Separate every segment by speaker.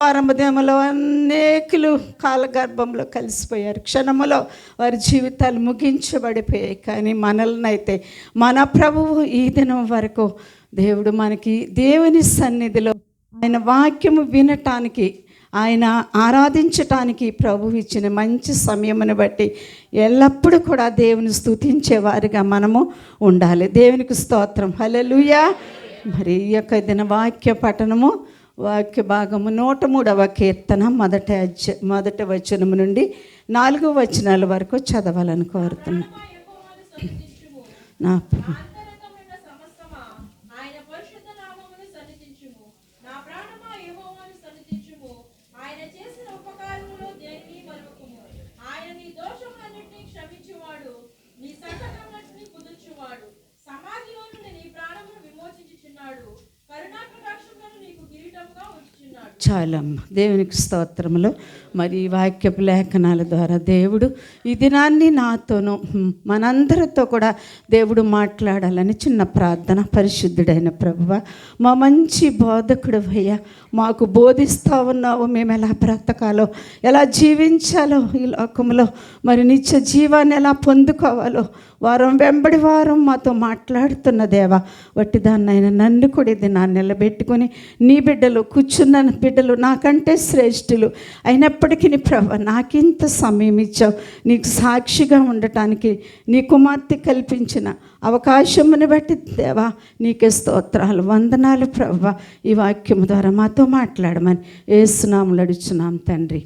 Speaker 1: ప్రారంభదేమలో అనేకులు కాలగర్భంలో కలిసిపోయారు. క్షణములో వారి జీవితాలు ముగించబడిపోయాయి. కానీ మనల్నైతే మన ప్రభువు ఈ దినం వరకు దేవుడు మనకి దేవుని సన్నిధిలో ఆయన వాక్యము వినటానికి ఆయన ఆరాధించటానికి ప్రభు ఇచ్చిన మంచి సమయమును బట్టి ఎల్లప్పుడూ కూడా దేవుని స్థుతించేవారిగా మనము ఉండాలి. దేవునికి స్తోత్రం. హలలుయా మరి ఈ యొక్క దిన వాక్య పఠనము వాక్య భాగము నూట మూడవ కీర్తన మొదటి అధ్య మొదటి వచనము నుండి నాలుగు వచనాల వరకు చదవాలని కోరుతున్నా. నా చాలమ్మ దేవునికి స్తోత్రములు. మరి వాక్యపు లేఖనాల ద్వారా దేవుడు ఈ దినాన్ని నాతోనూ మనందరితో కూడా దేవుడు మాట్లాడాలని చిన్న ప్రార్థన పరిశుద్ధుడైన ప్రభువ మా మంచి బోధకుడు అయ్యా మాకు బోధిస్తూ ఉన్నావు మేము ఎలా బ్రతకాలో ఎలా జీవించాలో ఈ లోకంలో మరి నిత్య జీవాన్ని ఎలా పొందుకోవాలో వారం వెంబడి వారం మాతో మాట్లాడుతున్న దేవా వట్టి దాన్నైనా నన్ను కూడా ఇది నా నిలబెట్టుకొని నీ బిడ్డలు కూర్చున్న బిడ్డలు నాకంటే శ్రేష్ఠులు అయినప్పటికీ నీ ప్రభ నాకింత సమయం ఇచ్చావు. నీకు సాక్షిగా ఉండటానికి నీ కుమార్తె కల్పించిన అవకాశమును బట్టి దేవా నీకే స్తోత్రాలు వందనాలు ప్రభ ఈ వాక్యం ద్వారా మాతో మాట్లాడమని ఏసునాములు అడుచున్నాం తండ్రి.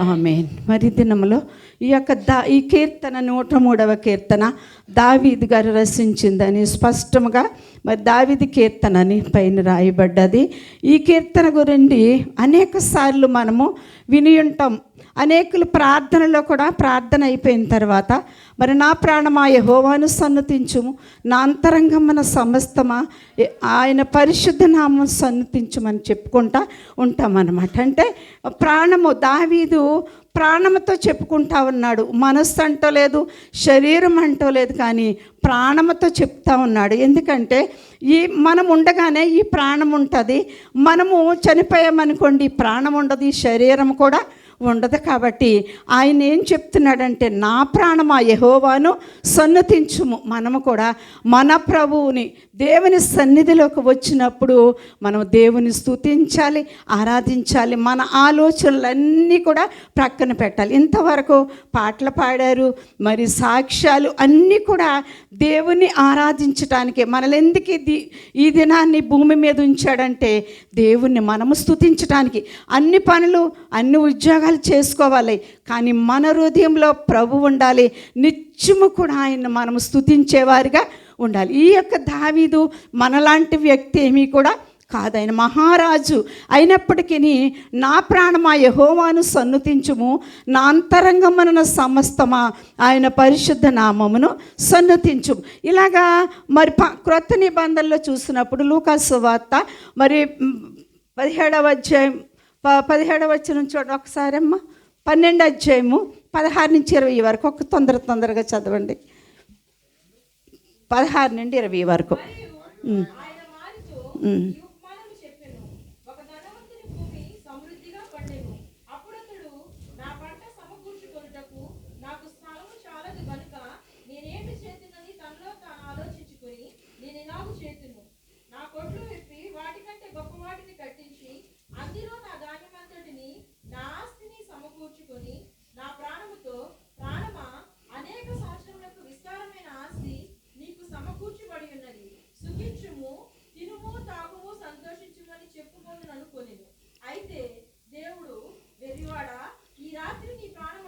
Speaker 1: ఆమెన్. మరి దినములో ఈ యొక్క దా ఈ కీర్తన నూట మూడవ కీర్తన దావీద్ గారు రచించిందని స్పష్టంగా మరి దావిది కీర్తన అని పైన రాయబడ్డది. ఈ కీర్తన గురించి అనేక సార్లు మనము విని ఉంటాం. అనేకులు ప్రార్థనలో కూడా ప్రార్థన అయిపోయిన తర్వాత మరి నా ప్రాణమా? యహోవాను సన్నతించుము. నా అంతరంగమన సమస్తమా? ఆయన పరిశుద్ధ నామం సన్నతించుమని చెప్పుకుంటా ఉంటామన్నమాట. అంటే ప్రాణము దావీదు ప్రాణముతో చెప్పుకుంటా ఉన్నాడు. మనస్సు అంటో లేదు శరీరం అంటో లేదు కానీ ప్రాణముతో చెప్తా ఉన్నాడు. ఎందుకంటే ఈ మనం ఉండగానే ఈ ప్రాణం ఉంటుంది. మనము చనిపోయామనుకోండి ప్రాణం ఉండదు ఈ శరీరం కూడా ఉండదు కాబట్టి ఆయన ఏం చెప్తున్నాడంటే నా ప్రాణమా యహోవాను సన్నతించుము. మనము కూడా మన ప్రభువుని దేవుని సన్నిధిలోకి వచ్చినప్పుడు మనం దేవుని స్థుతించాలి ఆరాధించాలి మన ఆలోచనలన్నీ కూడా ప్రక్కన పెట్టాలి. ఇంతవరకు పాటలు పాడారు మరి సాక్ష్యాలు అన్నీ కూడా దేవుని ఆరాధించటానికి. మనల్ని ఎందుకు ఇది ఈ దినాన్ని భూమి మీద ఉంచాడంటే దేవుణ్ణి మనము స్తుతించడానికి అన్ని పనులు అన్ని ఉద్యోగాలు చేసుకోవాలి. కానీ మన హృదయంలో ప్రభు ఉండాలి. నిత్యము కూడా ఆయన మనము స్తుతించేవారిగా ఉండాలి. ఈ యొక్క దావీదు మనలాంటి వ్యక్తి ఏమీ కూడా కాదు. ఆయన మహారాజు అయినప్పటికీ నా ప్రాణమా యహోవాను సన్నుతించుము. నా అంతరంగమన సమస్తమా ఆయన పరిశుద్ధ నామమును సన్నుతించుము. ఇలాగా మరి ప క్రొత్త నిబంధనలో చూసినప్పుడు లూకాసు వార్త మరి పదిహేడవ అధ్యాయం ప పదిహేడవ వచ్చిన చూడండి ఒకసారి అమ్మ పన్నెండు అధ్యాయము పదహారు నుంచి ఇరవై వరకు. ఒక తొందర తొందరగా చదవండి. పదహారు నుండి ఇరవై వరకు ఉమ్,
Speaker 2: ఆయన వారితో
Speaker 1: ఉమ్.
Speaker 2: ఈ ఉపమానము చెప్పెను ఒక ధనవంతుని భూమి సమృద్ధిగా పండెను అప్పుడు అతడు నా పంట సమకూర్చుకొనుటకు నాకు స్థలము చాలదు గనుక నేనేమి చేతునని తనలో తాను ఆలోచించుకొని నేను ఇలాగు చేతును నా కొట్లు విప్పి వాటికంటే గొప్ప వాటిని కట్టించి అందులో నా ధాన్యమంతటిని నా ఆస్తిని సమకూర్చుకొని నా ప్రాణముతో ప్రాణమా అనేక సంవత్సరములకు విస్తారమైన ఆస్తి నీకు సమకూర్చబడి ఉన్నది సుఖించుము తినుము తాగుము సంతోషించుమని చెప్పుకోను అనుకోలేదు అయితే దేవుడు వెర్రివాడా ఈ రాత్రి నీ ప్రాణం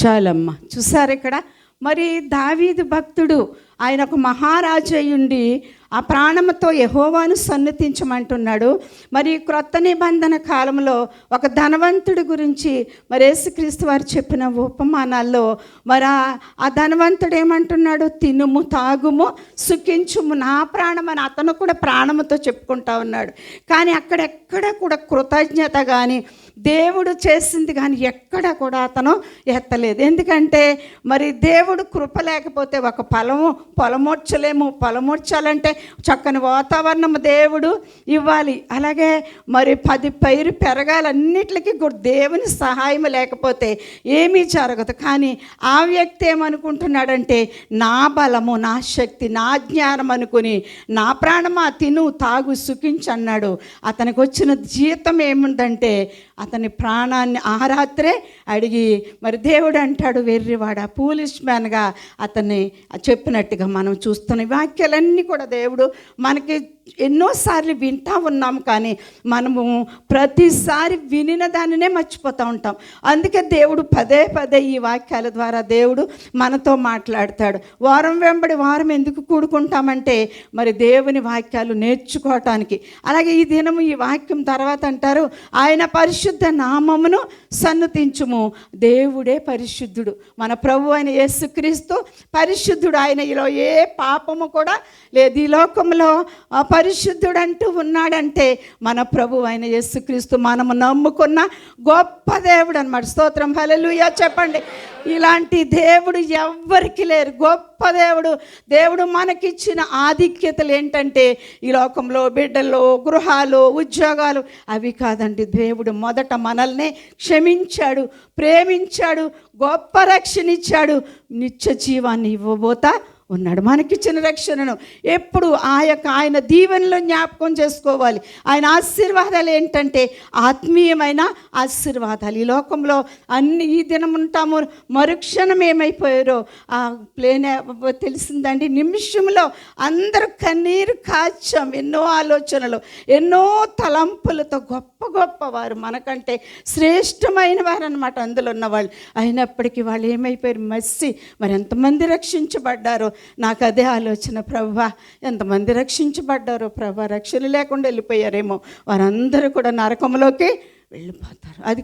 Speaker 2: అడుగుతున్నాడు
Speaker 1: చాలమ్మ చూసారు ఇక్కడ మరి దావీదు భక్తుడు ఆయన ఒక మహారాజు అయ్యుండి ఆ ప్రాణముతో యహోవాను సన్నతించమంటున్నాడు. మరి క్రొత్త నిబంధన కాలంలో ఒక ధనవంతుడి గురించి మరి యేసుక్రీస్తు వారు చెప్పిన ఉపమానాల్లో మరి ఆ- ధనవంతుడు ఏమంటున్నాడు? తినుము తాగుము సుఖించుము నా ప్రాణం అని అతను కూడా ప్రాణముతో చెప్పుకుంటా ఉన్నాడు. కానీ అక్కడెక్కడ కూడా కృతజ్ఞత కానీ దేవుడు చేసింది కానీ ఎక్కడ కూడా అతను ఎత్తలేదు. ఎందుకంటే మరి దేవుడు కృప లేకపోతే ఒక ఫలము పొలమొచ్చలేము పొలమొచ్చాలంటే చక్కని వాతావరణం దేవుడు ఇవ్వాలి. అలాగే మరి పది పైరు పెరగాలన్నిటికీ దేవుని సహాయం లేకపోతే ఏమీ జరగదు. కానీ ఆ వ్యక్తి ఏమనుకుంటున్నాడంటే నా బలము నా శక్తి నా జ్ఞానం అనుకుని నా ప్రాణమా తిను తాగు సుఖించన్నాడు అతనికి వచ్చిన జీతం ఏముందంటే అతని ప్రాణాన్ని ఆ రాత్రే అడిగి మరి దేవుడు అంటాడు వెర్రివాడ పూలిష్ మ్యాన్గా అతన్ని చెప్పినట్టుగా మనం చూస్తున్న. వ్యాఖ్యలన్నీ వాక్యాలన్నీ కూడా దేవుడు మనకి ఎన్నోసార్లు వింటా ఉన్నాం కానీ మనము ప్రతిసారి వినిన దానినే మర్చిపోతూ ఉంటాం. అందుకే దేవుడు పదే పదే ఈ వాక్యాల ద్వారా దేవుడు మనతో మాట్లాడతాడు. వారం వెంబడి వారం ఎందుకు కూడుకుంటామంటే మరి దేవుని వాక్యాలు నేర్చుకోవటానికి. అలాగే ఈ దినము ఈ వాక్యం తర్వాత అంటారు ఆయన పరిశుద్ధ నామమును సన్నతించుము. దేవుడే పరిశుద్ధుడు. మన ప్రభు అయిన యేసుక్రీస్తు పరిశుద్ధుడు. ఆయన ఈలో ఏ పాపము కూడా లేదు. ఈ లోకంలో పరిశుద్ధుడంటూ పరిశుద్ధుడు అంటూ ఉన్నాడంటే మన ప్రభు అయిన యేసుక్రీస్తు మనము నమ్ముకున్న గొప్ప దేవుడు అనమాట స్తోత్రం. హల్లెలూయా. చెప్పండి. ఇలాంటి దేవుడు ఎవ్వరికి లేరు. గొప్ప దేవుడు. దేవుడు మనకిచ్చిన ఆధిక్యతలు ఏంటంటే ఈ లోకంలో బిడ్డలు గృహాలు ఉద్యోగాలు అవి కాదండి. దేవుడు మొదట మనల్ని క్షమించాడు ప్రేమించాడు గొప్ప రక్షణ ఇచ్చాడు. నిత్య జీవాన్ని ఇవ్వబోతా ఉన్నాడు. మనకిచ్చిన రక్షణను ఎప్పుడు ఆ యొక్క ఆయన దీవెనలో జ్ఞాపకం చేసుకోవాలి. ఆయన ఆశీర్వాదాలు ఏంటంటే ఆత్మీయమైన ఆశీర్వాదాలు. ఈ లోకంలో అన్ని ఈ దినం ఉంటాము. మరుక్షణం ఏమైపోయారో ఆ ప్లేన్ తెలిసిందండి. నిమిషంలో అందరూ కన్నీరు కాచాం ఎన్నో ఆలోచనలు ఎన్నో తలంపులతో గొప్ప గొప్ప వారు మనకంటే శ్రేష్టమైన వారు అనమాట అందులో ఉన్నవాళ్ళు. అయినప్పటికీ వాళ్ళు ఏమైపోయారు? మస్సి. మరి ఎంతమంది రక్షించబడ్డారో? నాకు అదే ఆలోచన ప్రభా ఎంతమంది రక్షించబడ్డారో? ప్రభా రక్షణ లేకుండా వెళ్ళిపోయారేమో. వారందరూ కూడా నరకంలోకి వెళ్ళిపోతారు. అది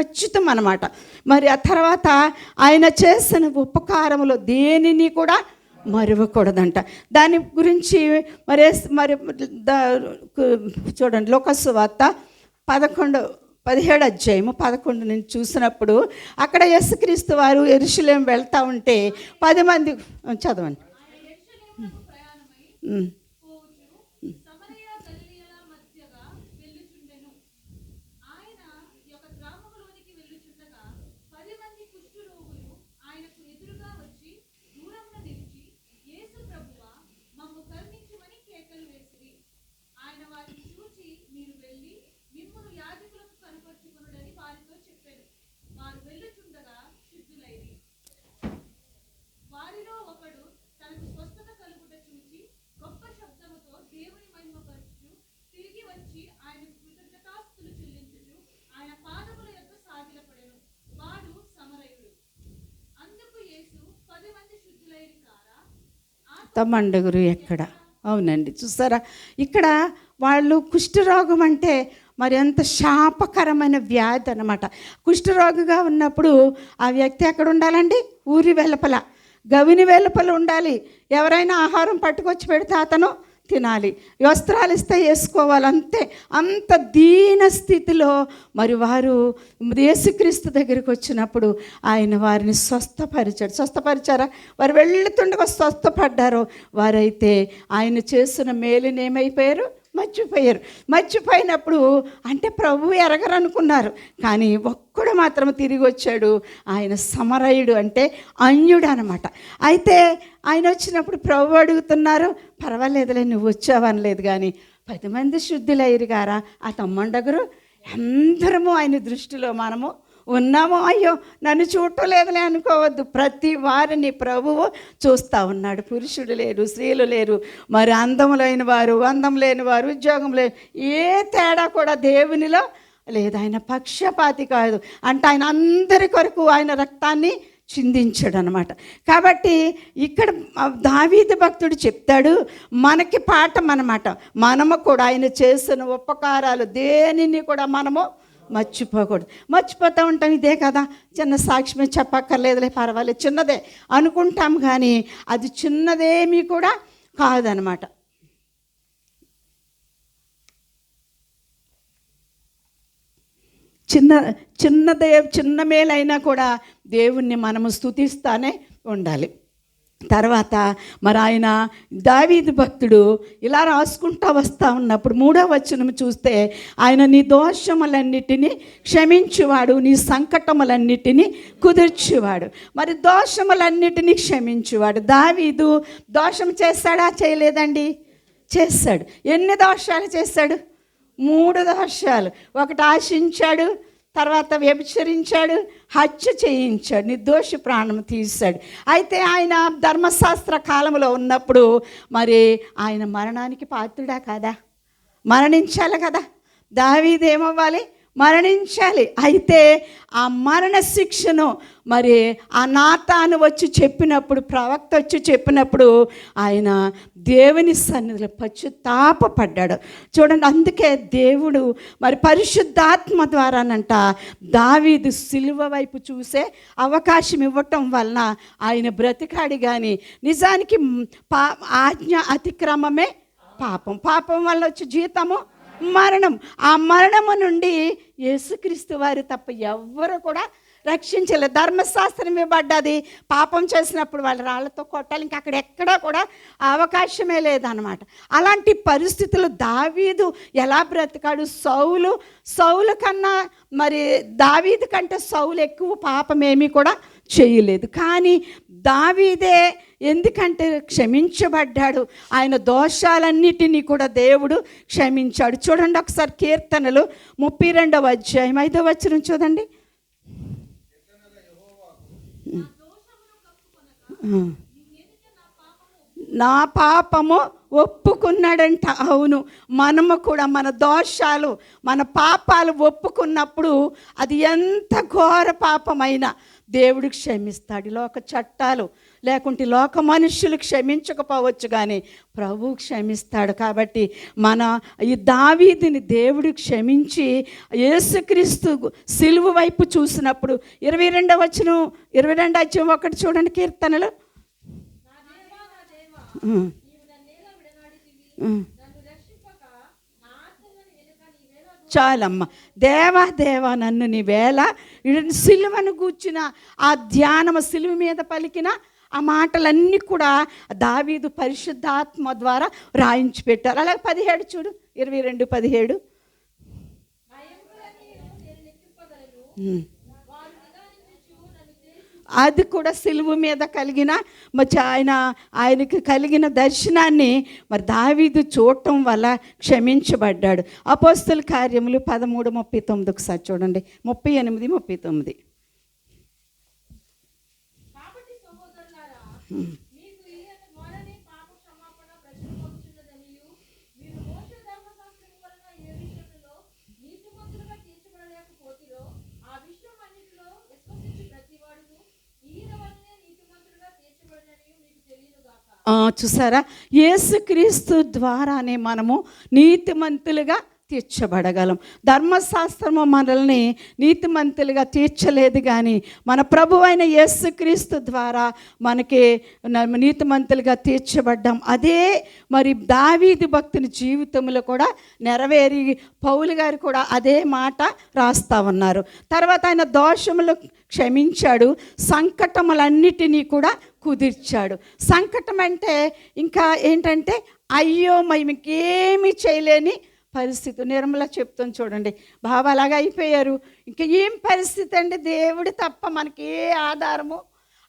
Speaker 1: ఖచ్చితం అనమాట మరి ఆ తర్వాత ఆయన చేసిన ఉపకారములో దేనిని కూడా మరవకూడదంట. దాని గురించి మరి మరి చూడండి లోకసు వార్త పదకొండు పదిహేడు అధ్యాయము పదకొండు నేను చూసినప్పుడు అక్కడ యేసుక్రీస్తు వారు ఎరుషులేం వెళ్తా ఉంటే పది మంది చదవండి ఉమ్.
Speaker 2: సమరయ గలిలయల మధ్యగా వెళ్ళుచుండెను ఆయన యొక్క గ్రామములోనికి వెళ్ళుచుండగా పది మంది కుష్ఠరోగులు ఆయనకు ఎదురుగా వచ్చి దూరంలో నిలిచి యేసు ప్రభువా మమ్ము కరుణించమని కేకలు వేసిరి ఆయన వారిని చూచి మీరు వెళ్ళి మిమ్మును యాజకులకు కనపరుచుకునుడని వారితో చెప్పారు వారు వెళ్ళుచుండగా శుద్ధులైరి వారిలో ఒకడు తనకు స్వస్థత కలుగుట చూచి గొప్ప శబ్దముతో దేవుని మహిమపరచుచు తిరిగి వచ్చి ఆయన కృతజ్ఞతాస్తులు చెల్లించుచు ఆయన పాదముల యొక్క సాగిలపడెను వాడు సమరయుడు అందుకు యేసు పది మంది శుద్ధులైరి కారా ఆ
Speaker 1: తమ్మండగురు ఎక్కడ? అవునండి. చూసారా? ఇక్కడ వాళ్ళు కుష్ఠరోగం అంటే మరి ఎంత శాపకరమైన వ్యాధి అనమాట కుష్ఠరోగిగా ఉన్నప్పుడు ఆ వ్యక్తి ఎక్కడ ఉండాలండి? ఊరి వెలుపల. గవిని వెలుపల ఉండాలి. ఎవరైనా ఆహారం పట్టుకొచ్చి పెడితే అతను తినాలి. వస్త్రాలు ఇస్తే వేసుకోవాలి అంతే. అంత దీన స్థితిలో మరి వారు యేసుక్రీస్తు దగ్గరికి వచ్చినప్పుడు ఆయన వారిని స్వస్థపరిచాడు. స్వస్థపరిచారా? వారు వెళ్తుండగా స్వస్థపడ్డారు. వారైతే ఆయన చేసిన మేలుని ఏమైపోయారు? మర్చిపోయారు. మర్చిపోయినప్పుడు అంటే ప్రభు ఎరగరనుకున్నారు. కానీ ఒక్కడు మాత్రం తిరిగి వచ్చాడు. ఆయన సమరయుడు అంటే అన్యుడు అనమాట అయితే ఆయన వచ్చినప్పుడు ప్రభు అడుగుతున్నారు పర్వాలేదులే నువ్వు వచ్చావనలేదు కానీ పది మంది శుద్ధులయ్యారు గారా. ఆ తమ్మండగురు అందరము ఆయన దృష్టిలో మనము ఉన్నామో. అయ్యో నన్ను చూడటం లేదులే అనుకోవద్దు. ప్రతి వారిని ప్రభువు చూస్తూ ఉన్నాడు. పురుషుడు లేరు స్త్రీలు లేరు. మరి అందములైన వారు అందం లేని వారు ఉద్యోగం లేని ఏ తేడా కూడా దేవునిలో లేదు. ఆయన పక్షపాతి కాదు. అంటే ఆయన అందరి కొరకు ఆయన రక్తాన్ని చిందించాడు అనమాట కాబట్టి ఇక్కడ దావీద భక్తుడు చెప్తాడు మనకి పాఠం అనమాట మనము కూడా ఆయన చేసిన ఉపకారాలు దేనిని కూడా మనము మర్చిపోకూడదు. మర్చిపోతూ ఉంటాం ఇదే కదా చిన్న సాక్ష్యమే చెప్పక్కర్లేదులే పర్వాలేదు చిన్నదే అనుకుంటాం కానీ అది చిన్నదేమీ కూడా కాదనమాట. చిన్న చిన్న దే చిన్న మేలైనా కూడా దేవుణ్ణి మనము స్థుతిస్తానే ఉండాలి. తర్వాత మరి ఆయన దావీదు భక్తుడు ఇలా రాసుకుంటా వస్తూ ఉన్నప్పుడు మూడో వచనం చూస్తే ఆయన నీ దోషములన్నిటినీ క్షమించువాడు నీ సంకటములన్నిటినీ కుదుర్చువాడు. మరి దోషములన్నిటినీ క్షమించువాడు. దావీదు దోషం చేస్తాడా చేయలేదండి? చేస్తాడు. ఎన్ని దోషాలు చేస్తాడు? మూడు దోషాలు ఒకటి ఆశించాడు తర్వాత వ్యభిచరించాడు హత్య చేయించాడు నిర్దోషి ప్రాణం తీశాడు. అయితే ఆయన ధర్మశాస్త్ర కాలంలో ఉన్నప్పుడు మరి ఆయన మరణానికి పాత్రుడా కాదా? మరణించాలి కదా. దావీదేమవ్వాలి మరణించాలి. అయితే ఆ మరణ శిక్షను మరి ఆ నాతాను వచ్చి చెప్పినప్పుడు ప్రవక్త వచ్చి చెప్పినప్పుడు ఆయన దేవుని సన్నిధిలో పశ్చుత్తాపడ్డాడు చూడండి అందుకే దేవుడు మరి పరిశుద్ధాత్మ ద్వారానంట దావీదు సిలువ వైపు చూసే అవకాశం ఇవ్వటం వలన ఆయన బ్రతికాడి కానీ నిజానికి పా ఆజ్ఞ అతిక్రమమే పాపం. పాపం వల్ల వచ్చే జీతము మరణం. ఆ మరణము నుండి యేసుక్రీస్తు వారు తప్ప ఎవ్వరు కూడా రక్షించలేదు ధర్మశాస్త్రం ఇవ్వబడ్డది. పాపం చేసినప్పుడు వాళ్ళ రాళ్ళతో కొట్టాలి. ఇంకా అక్కడ ఎక్కడా కూడా అవకాశమే లేదనమాట అలాంటి పరిస్థితులు దావీదు ఎలా బ్రతికాడు? సౌలు సౌలు కన్నా మరి దావీదు కంటే సౌలు ఎక్కువ పాపమేమీ కూడా చేయలేదు. కానీ దావీదే ఎందుకంటే క్షమించబడ్డాడు? ఆయన దోషాలన్నిటినీ కూడా దేవుడు క్షమించాడు. చూడండి ఒకసారి కీర్తనలు ముప్పై రెండవ అధ్యాయం ఐదవ వచ్చిన చూడండి. నా పాపము ఒప్పుకున్నాడంట. అవును. మనము కూడా మన దోషాలు మన పాపాలు ఒప్పుకున్నప్పుడు అది ఎంత ఘోర పాపమైనా దేవుడు క్షమిస్తాడు. ఈ లోక చట్టాలు లేకుంటే లోక మనుషులు క్షమించకపోవచ్చు కానీ ప్రభు క్షమిస్తాడు కాబట్టి మన ఈ దావీదిని దేవుడు క్షమించి యేసుక్రీస్తు సిలువు వైపు చూసినప్పుడు ఇరవై రెండవ వచ్చును ఇరవై రెండు వచ్చి ఒకటి చూడండి కీర్తనలు. చాలమ్మ. దేవా దేవా నన్ను నీ వేళ సిలువను కూర్చిన ఆ ధ్యానము సిలువ మీద పలికిన ఆ మాటలన్నీ కూడా దావీదు పరిశుద్ధాత్మ ద్వారా రాయించి పెట్టారు. అలాగే పదిహేడు చూడు ఇరవై రెండు పదిహేడు. అది కూడా సిలువు మీద కలిగిన మరి ఆయన ఆయనకి కలిగిన దర్శనాన్ని మరి దావీదు చూడటం వల్ల క్షమించబడ్డాడు. అపోస్తుల కార్యములు పదమూడు ముప్పై తొమ్మిది ఒకసారి చూడండి. ముప్పై ఎనిమిది ముప్పై తొమ్మిది
Speaker 2: కాబట్టి సహోదరులారా మీకు ఈ ద్వారానే పాప క్షమాపణ ప్రచురపడుచున్నదనియు మీరు మోస ధర్మశాస్త్రం వలన ఏ విషయంలో నీతిమంతులుగా తీర్చబడలేకపోతిరో ఆ విషయం అన్నిటిలో విశ్వసించి ప్రతివాడును ఈయన వలనే నీతిమంతులుగా తీర్చబడినని మీకు తెలియనుగాక
Speaker 1: ఆ, చూసారా? యేసుక్రీస్తు ద్వారానే మనము నీతిమంతులుగా తీర్చబడగలం. ధర్మశాస్త్రము మనల్ని నీతిమంతులుగా తీర్చలేదు కానీ మన ప్రభు అయిన యేసుక్రీస్తు ద్వారా మనకి నీతిమంతులుగా తీర్చబడ్డాం. అదే మరి దావీది భక్తుని జీవితంలో కూడా నెరవేరి పౌలు గారు కూడా అదే మాట రాస్తా ఉన్నారు. తర్వాత ఆయన దోషములు క్షమించాడు సంకటములన్నిటినీ కూడా కుదిర్చాడు. సంకటం అంటే ఇంకా ఏంటంటే అయ్యో మేము ఇంకేమీ చేయలేని పరిస్థితి నిర్మల చెప్తుంది చూడండి. బాబా అలాగా అయిపోయారు. ఇంకా ఏం పరిస్థితి అండి? దేవుడు తప్ప మనకి ఏ ఆధారము?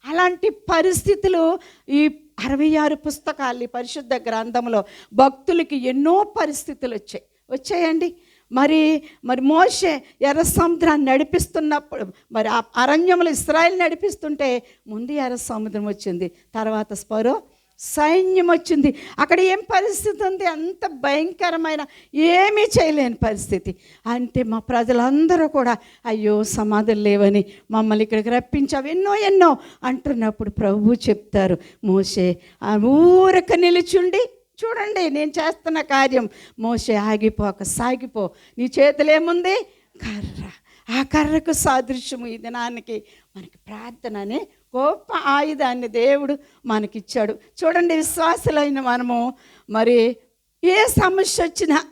Speaker 1: అలాంటి పరిస్థితులు ఈ అరవై ఆరు పుస్తకాలు పరిశుద్ధ గ్రంథంలో భక్తులకి ఎన్నో పరిస్థితులు వచ్చాయి. వచ్చాయండి. మరి మరి మోషే ఎర్ర సముద్రాన్ని నడిపిస్తున్నప్పుడు మరి ఆ అరణ్యంలో ఇస్రాయల్ నడిపిస్తుంటే ముందు ఎర్ర సముద్రం వచ్చింది. తర్వాత స్పరో సైన్యం వచ్చింది అక్కడ ఏం పరిస్థితి ఉంది? అంత భయంకరమైన ఏమీ చేయలేని పరిస్థితి. అంటే మా ప్రజలందరూ కూడా అయ్యో సమాధులు లేవని మమ్మల్ని ఇక్కడికి రప్పించావు. ఎన్నో ఎన్నో అంటున్నప్పుడు ప్రభు చెప్తారు మోసే ఆ ఊరక నిలుచుండి చూడండి నేను చేస్తున్న కార్యం. మోసే ఆగిపోక సాగిపో. నీ చేతులేముంది? కర్ర. ఆ కర్రకు సాదృశ్యము ఈ దినానికి మనకి ప్రార్థన అనే గొప్ప ఆయుధాన్ని దేవుడు మనకిచ్చాడు. చూడండి విశ్వాసులైన మనము. మరి ఏ సమస్య వచ్చినా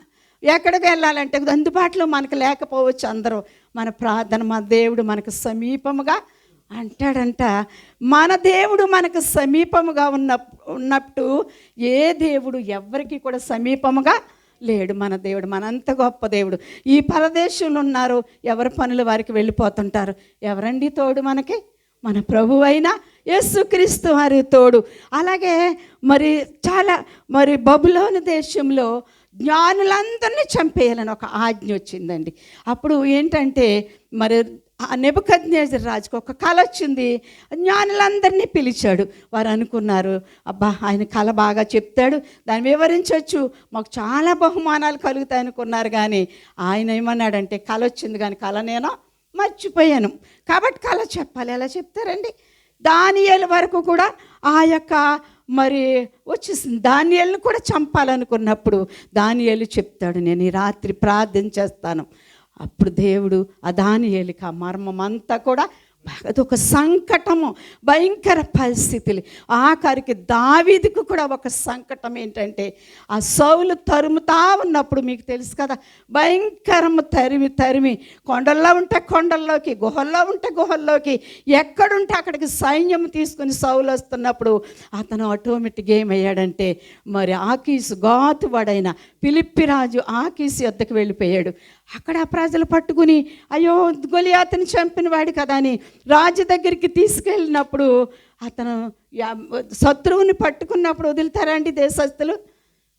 Speaker 1: ఎక్కడికి వెళ్ళాలంటే అందుబాటులో మనకు లేకపోవచ్చు అందరూ. మన ప్రార్థన మన దేవుడు మనకు సమీపముగా అంటాడంట. మన దేవుడు మనకు సమీపముగా ఉన్న ఉన్నట్టు ఏ దేవుడు ఎవరికి కూడా సమీపముగా లేడు మన దేవుడు. మనంత గొప్ప దేవుడు. ఈ పరదేశంలో ఉన్నారు ఎవరి పనులు వారికి వెళ్ళిపోతుంటారు. ఎవరండి తోడు మనకి? మన ప్రభు అయిన యేసుక్రీస్తు వారి తోడు. అలాగే మరి చాలా మరి బబులోని దేశంలో జ్ఞానులందరినీ చంపేయాలని ఒక ఆజ్ఞ వచ్చిందండి. అప్పుడు ఏంటంటే మరి ఆ రాజుకు ఒక కళ వచ్చింది. జ్ఞానులందరినీ పిలిచాడు. వారు అనుకున్నారు అబ్బా ఆయన కళ బాగా చెప్తాడు దాన్ని వివరించవచ్చు మాకు చాలా బహుమానాలు కలుగుతాయి అనుకున్నారు. కానీ ఆయన ఏమన్నాడంటే కళ వచ్చింది కానీ కళ నేను మర్చిపోయాను. కాబట్టి కళ చెప్పాలి. ఎలా చెప్తారండి దానియేలు వరకు కూడా ఆ యొక్క మరి వచ్చేసింది. దానియేలును కూడా చంపాలనుకున్నప్పుడు దానియేలు చెప్తాడు నేను ఈ రాత్రి ప్రార్థన చేస్తాను. అప్పుడు దేవుడు ఆ దానియేలుకి ఆ మర్మం అంతా కూడా అదొక సంకటము భయంకర పరిస్థితులు. ఆఖరికి దావీదికి కూడా ఒక సంకటం ఏంటంటే ఆ సౌలు తరుముతా ఉన్నప్పుడు మీకు తెలుసు కదా భయంకరము తరిమి తరిమి కొండల్లో ఉంటే కొండల్లోకి గుహల్లో ఉంటే గుహల్లోకి ఎక్కడుంటే అక్కడికి సైన్యం తీసుకుని సౌలు వస్తున్నప్పుడు అతను ఆటోమేటిక్గా ఏమయ్యాడంటే మరి ఆకీసు గాతువాడైన పిలిప్పి రాజు ఆకీసు వద్దకు వెళ్ళిపోయాడు. అక్కడ ఆ ప్రజలు పట్టుకుని అయ్యో గొలియాతను చంపిన వాడు కదా అని రాజు దగ్గరికి తీసుకెళ్ళినప్పుడు అతను యా- శత్రువుని పట్టుకున్నప్పుడు వదులుతారా అండి దేశస్తులు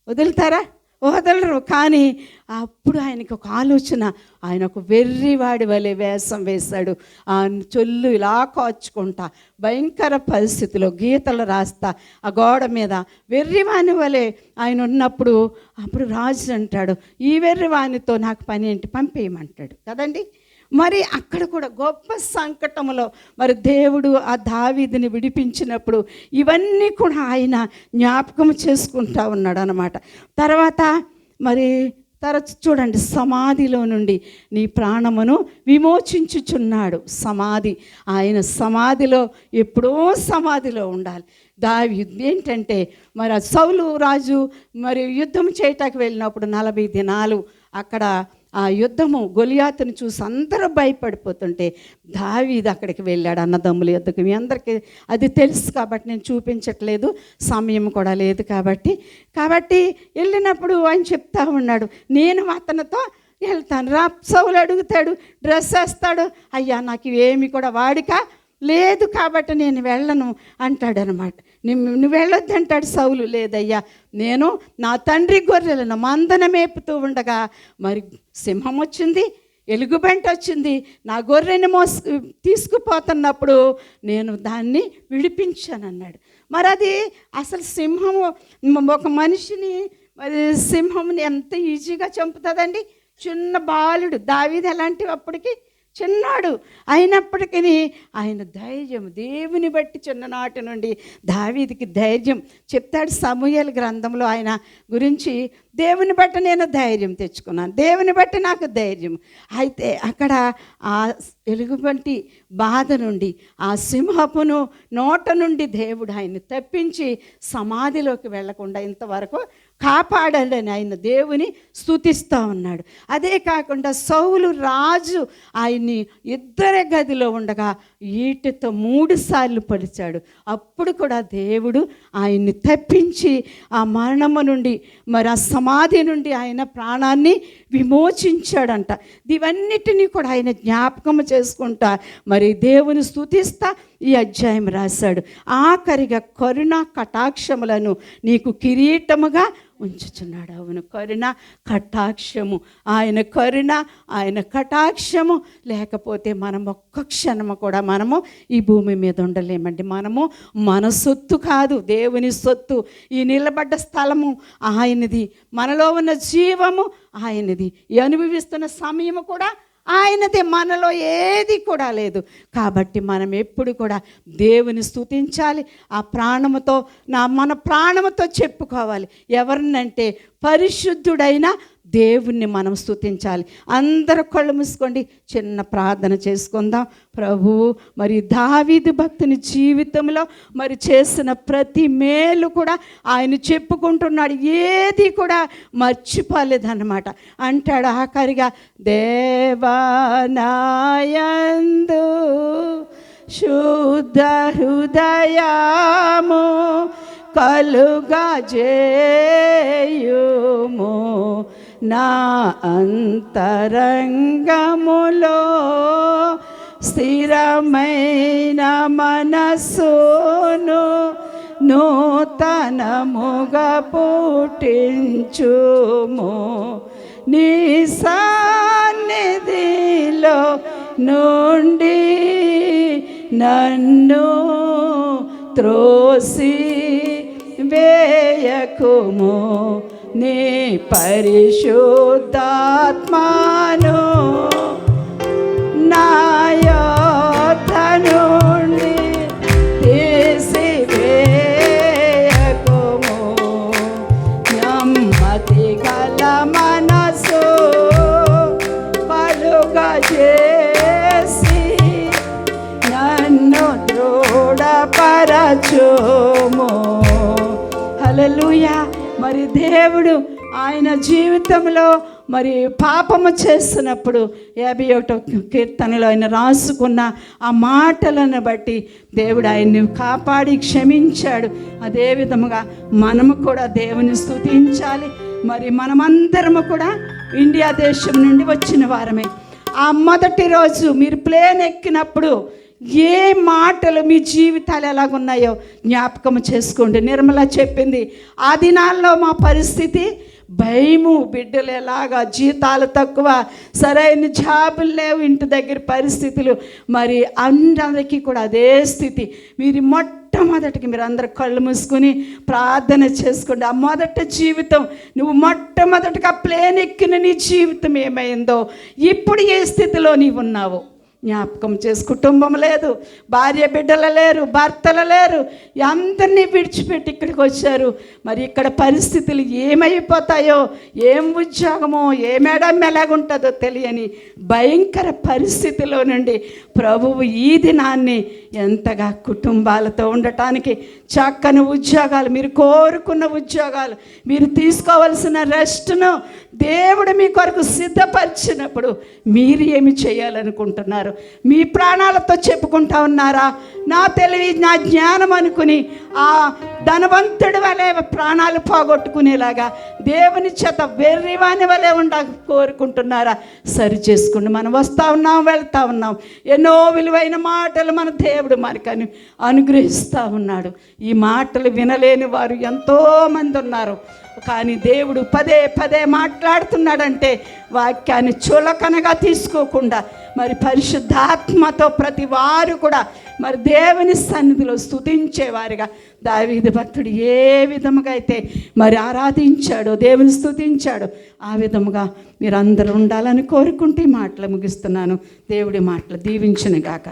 Speaker 1: వదులుతారా? వదలరు కానీ అప్పుడు ఆయనకి ఒక ఆలోచన. ఆయన ఒక వెర్రివాడి వలె వేషం వేశాడు. ఆ చొల్లు ఇలా కాచుకుంటా భయంకర పరిస్థితిలో గీతలు రాస్తా ఆ గోడ మీద వెర్రివాని వలె ఆయన ఉన్నప్పుడు అప్పుడు రాజు అంటాడు ఈ వెర్రివానితో నాకు పని ఏంటి? పంపేయమంటాడు. కదండి? మరి అక్కడ కూడా గొప్ప సంకటంలో మరి దేవుడు ఆ దావీదిని విడిపించినప్పుడు ఇవన్నీ కూడా ఆయన జ్ఞాపకం చేసుకుంటా ఉన్నాడు అనమాట తర్వాత మరి తరచు చూడండి సమాధిలో నుండి నీ ప్రాణమును విమోచించుచున్నాడు. సమాధి ఆయన సమాధిలో ఎప్పుడో సమాధిలో ఉండాలి. దావి ఏంటంటే మరి సౌలు రాజు మరి యుద్ధం చేయటానికి వెళ్ళినప్పుడు నలభై దినాలు అక్కడ ఆ యుద్ధము గొలియాతుని చూసి అందరూ భయపడిపోతుంటే దావీది అక్కడికి వెళ్ళాడు అన్నదమ్ముల యుద్ధకు మీ అందరికీ అది తెలుసు కాబట్టి నేను చూపించట్లేదు సమయం కూడా లేదు కాబట్టి. కాబట్టి వెళ్ళినప్పుడు ఆయన చెప్తా ఉన్నాడు నేను అతనితో వెళ్తాను. రా సౌలు అడుగుతాడు డ్రెస్ వేస్తాడు. అయ్యా నాకు ఏమి కూడా వాడిక లేదు కాబట్టి నేను వెళ్ళను అంటాడనమాట. నువ్వు వెళ్ళొద్దు అంటాడు సౌలు. లేదయ్యా నేను నా తండ్రి గొర్రెలను మందన మేపుతూ ఉండగా మరి సింహం వచ్చింది ఎలుగుబంట వచ్చింది. నా గొర్రెని మోసు తీసుకుపోతున్నప్పుడు నేను దాన్ని విడిపించాను అన్నాడు మరి అది అసలు సింహము ఒక మనిషిని మరి సింహంని ఎంత ఈజీగా చంపుతుందండి? చిన్న బాలుడు దావీది ఎలాంటివి అప్పటికి చిన్నాడు అయినప్పటికీ ఆయన ధైర్యం దేవుని బట్టి చిన్ననాటి నుండి దావీదికి ధైర్యం చెప్తాడు సమూహల గ్రంథంలో ఆయన గురించి దేవుని బట్టి నేను ధైర్యం తెచ్చుకున్నాను దేవుని బట్టి నాకు ధైర్యం. అయితే అక్కడ ఆ ఎలుగుబంటి బాధ నుండి ఆ సింహపును నోట నుండి దేవుడు ఆయన్ని తప్పించి సమాధిలోకి వెళ్ళకుండా ఇంతవరకు కాపాడాలని ఆయన దేవుని స్తుతిస్తూ ఉన్నాడు. అదే కాకుండా సౌలు రాజు ఆయన్ని ఇద్దరి గదిలో ఉండగా ఈటితో మూడు సార్లు పడిచాడు అప్పుడు కూడా దేవుడు ఆయన్ని తప్పించి ఆ మరణము నుండి మరి ఆ సమాధి నుండి ఆయన ప్రాణాన్ని విమోచించాడంట. ఇవన్నిటినీ కూడా ఆయన జ్ఞాపకం చేసుకుంటా. మరి దేవుని స్తుతిస్తా ఈ అధ్యాయం రాశాడు. ఆఖరిగా కరుణ కటాక్షములను నీకు కిరీటముగా ఉంచుచున్నాడు. అవును కరుణ కటాక్షము. ఆయన కరుణ ఆయన కటాక్షము. లేకపోతే మనం ఒక్క క్షణము కూడా మనము ఈ భూమి మీద ఉండలేమండి. మనము మన సొత్తు కాదు దేవుని సొత్తు. ఈ నిలబడ్డ స్థలము ఆయనది. మనలో ఉన్న జీవము ఆయనది. ఈ అనుభవిస్తున్న సమయము కూడా ఆయనదే మనలో ఏది కూడా లేదు. కాబట్టి మనం ఎప్పుడు కూడా దేవుని స్థుతించాలి ఆ ప్రాణముతో నా మన ప్రాణముతో చెప్పుకోవాలి. ఎవరినంటే పరిశుద్ధుడైన దేవుణ్ణి మనం స్తుతించాలి. అందరు కళ్ళు మూసుకోండి. చిన్న ప్రార్థన చేసుకుందాం. ప్రభువు మరి దావీది భక్తుని జీవితంలో మరి చేసిన ప్రతి మేలు కూడా ఆయన చెప్పుకుంటున్నాడు. ఏది కూడా మర్చిపోలేదన్నమాట. అంటాడు ఆఖరిగా దేవానాయందు శుద్ధ హృదయము కలుగా చేయుము నా అంతరంగములో స్థిరమైన మనస్సును నూతనముగా పుట్టించుము. నీ సన్నిధిలో నుండి నన్ను త్రోసి వేయకుము. నీ పరిశుద్ధాత్మాను నా మనసు కలుగా చేసి నన్ను దృఢపరచుము దేవుడు ఆయన జీవితంలో మరి పాపము చేస్తున్నప్పుడు యాభై ఒకటో కీర్తనలో ఆయన రాసుకున్న ఆ మాటలను బట్టి దేవుడు ఆయన్ని కాపాడి క్షమించాడు. అదే విధముగా మనము కూడా దేవుని స్తుతించాలి. మరి మనమందరము కూడా ఇండియా దేశం నుండి వచ్చిన వారమే. ఆ మొదటి రోజు మీరు ప్లేన్ ఎక్కినప్పుడు ఏ మాటలు మీ జీవితాలు ఎలాగున్నాయో జ్ఞాపకం చేసుకోండి. నిర్మల చెప్పింది ఆ దినాల్లో మా పరిస్థితి భయము బిడ్డలు ఎలాగా జీతాలు తక్కువ సరైన జాబులు లేవు ఇంటి దగ్గర పరిస్థితులు మరి అందరికీ కూడా అదే స్థితి. మీరు మొట్టమొదటికి మీరు అందరు కళ్ళు మూసుకుని ప్రార్థన చేసుకోండి. ఆ మొదటి జీవితం నువ్వు మొట్టమొదటిగా ప్లేన్ ఎక్కిన నీ జీవితం ఏమైందో ఇప్పుడు ఏ స్థితిలో నీవు ఉన్నావు? జ్ఞాపకం చేసి కుటుంబం లేదు భార్య బిడ్డలు లేరు భర్తలు లేరు. అందరినీ విడిచిపెట్టి ఇక్కడికి వచ్చారు. మరి ఇక్కడ పరిస్థితులు ఏమైపోతాయో ఏం ఉద్యోగమో ఏ మేడం ఎలాగుంటుందో తెలియని భయంకర పరిస్థితిలో నుండి ప్రభువు ఈ దినాన్ని ఎంతగా కుటుంబాలతో ఉండటానికి చక్కని ఉద్యోగాలు మీరు కోరుకున్న ఉద్యోగాలు మీరు తీసుకోవలసిన రెస్ట్ను దేవుడు మీ కొరకు సిద్ధపరిచినప్పుడు మీరు ఏమి చేయాలనుకుంటున్నారు? మీ ప్రాణాలతో చెప్పుకుంటా ఉన్నారా? నా తెలివి నా జ్ఞానం అనుకుని ఆ ధనవంతుడి వలె ప్రాణాలు పోగొట్టుకునేలాగా దేవుని చేత వెర్రివాని వలె ఉండ కోరుకుంటున్నారా? సరి చేసుకోండి మనం వస్తూ ఉన్నాం వెళ్తూ ఉన్నాం. ఎన్నో విలువైన మాటలు మన దేవుడు మనకని అనుగ్రహిస్తూ ఉన్నాడు. ఈ మాటలు వినలేని వారు ఎంతోమంది ఉన్నారు. కానీ దేవుడు పదే పదే మాట్లాడుతున్నాడంటే వాక్యాన్ని చులకనగా తీసుకోకుండా మరి పరిశుద్ధాత్మతో ప్రతి వారు కూడా మరి దేవుని సన్నిధిలో స్థుతించేవారుగా దావీది భక్తుడు ఏ విధముగా అయితే మరి ఆరాధించాడో దేవుని స్థుతించాడో ఆ విధముగా మీరు అందరూ ఉండాలని కోరుకుంటే మాటలు ముగిస్తున్నాను. దేవుడి మాటలు దీవించును గాక